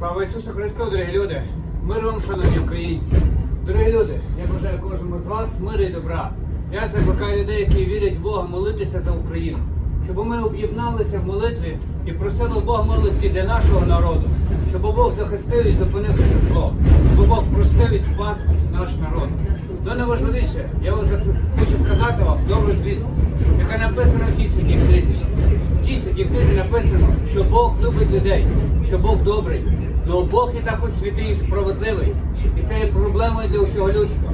Слава Ісусу Христу, дорогі люди! Мир вам, шановні українці! Дорогі люди, я бажаю кожному з вас миру і добра. Я закликаю людей, які вірять в Бога, молитися за Україну, щоб ми об'єдналися в молитві і просили Бога милості для нашого народу, щоб Бог захистив і зупинив це зло, щоб Бог простив і спас наш народ. Ну найважливіше, я вас хочу сказати вам добру звістку, яка написана в тій святій книзі. В тій святій книзі написано, що Бог любить людей, що Бог добрий. Але Бог є також святий і справедливий. І це є проблемою для усього людства.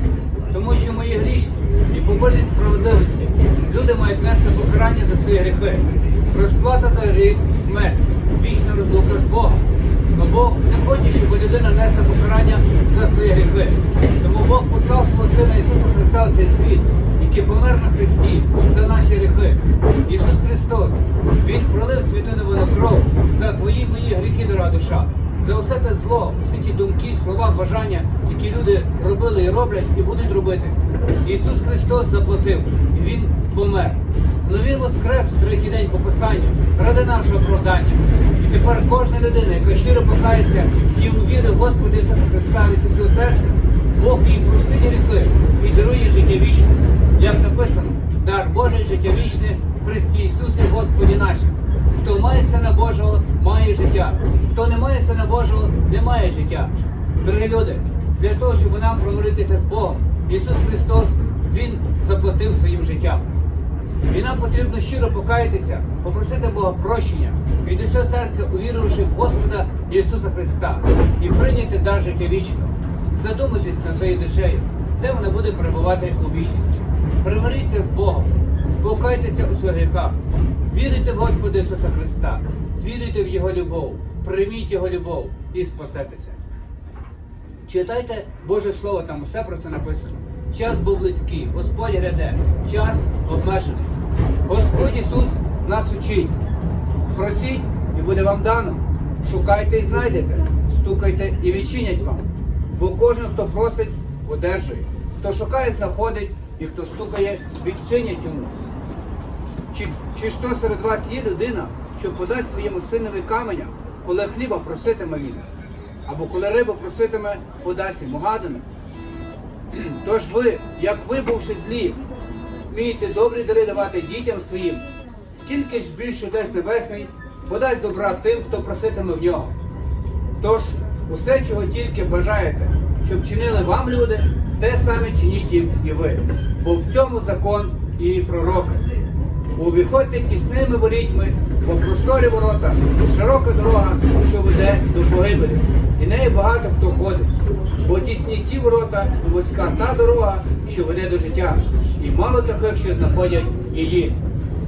Тому що ми є грішні і по Божій справедливості люди мають нести покарання за свої гріхи. Розплата за гріх смерть, вічна розлука з Богом. Но Бог не хоче, щоб людина несла покарання за свої гріхи. Тому Бог послав свого Сина Ісуса Христа в цей світ, який помер на Христі за наші гріхи. Ісус Христос, Він пролив святину вину кров за твої мої гріхи, дорога душа. За усе те зло, усі ті думки, слова, бажання, які люди робили і роблять, і будуть робити. Ісус Христос заплатив, і Він помер. Но Він воскрес у третій день по Писанню ради нашого оправдання. І тепер кожна людина, яка щиро покається і увірить в Господа Ісуса Христа від усього серця, Бог їй простить гріхи і дарує життя вічне. Як написано, дар Божий життя вічне в Христі Ісусі Господі нашим. Хто має Сина Божого, має життя. Хто не має Сина Божого, не має життя. Дорогі люди, для того, щоб нам промиритися з Богом, Ісус Христос, Він заплатив своїм життям. І нам потрібно щиро покаятися, попросити Бога прощення від усього серця, увіривши в Господа Ісуса Христа і прийняти дар життя вічного. Задумайтесь над своєю душею, де вона буде перебувати у вічності. Примиріться з Богом, покайтеся у своїх гріхах, вірите в Господа Ісуса Христа, вірите в Його любов, прийміть Його любов і спасетеся. Читайте Боже Слово, там усе про це написано. Час був близький, Господь гряде, час обмежений. Господь Ісус нас учить. Просіть і буде вам дано. Шукайте і знайдете, стукайте і відчинять вам. Бо кожен, хто просить, одержує. Хто шукає, знаходить, і хто стукає, відчинять йому. Чи, чи що серед вас є людина, що подасть своєму синові каменя, коли хліба проситиме він? Або коли рибу проситиме, подасть йому гадане? Тож ви, як ви, бувши злі, вмієте добрі дари давати дітям своїм, скільки ж більше Отець Небесний подасть добра тим, хто проситиме в нього. Тож, усе, чого тільки бажаєте, щоб чинили вам люди, те саме чиніть їм і ви. Бо в цьому закон і пророки. Увіходьте тісними ворітьми, бо просторі ворота, широка дорога, що веде до погибелі. І нею багато хто ходить. Бо тісні ті ворота вузька та дорога, що веде до життя. І мало таких, що знаходять її.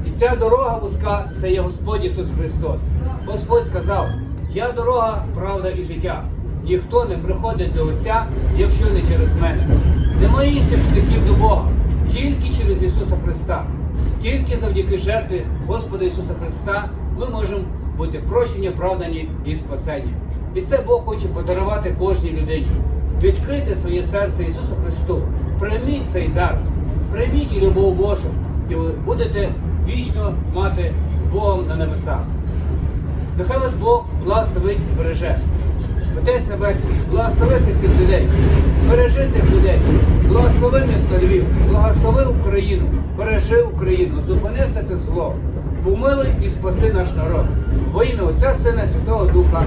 І ця дорога вузька це є Господь Ісус Христос. Господь сказав: Я дорога, правда і життя. Ніхто не приходить до Отця, якщо не через мене. Немає інших шляхів до Бога, тільки через Ісуса Христа. Тільки завдяки жертві Господа Ісуса Христа ми можемо бути прощені, оправдані і спасені. І це Бог хоче подарувати кожній людині. Відкрити своє серце Ісусу Христу, прийміть цей дар, прийміть і любов Божу, і ви будете вічно мати з Богом на небесах. Нехай вас Бог благословить і береже. Отець Небесний, благослови цих людей, бережи цих людей, благослови місто Львів, благослови Україну, бережи Україну, зупинися це зло, помилуй і спаси наш народ. Во ім'я Отця Сина Святого Духа.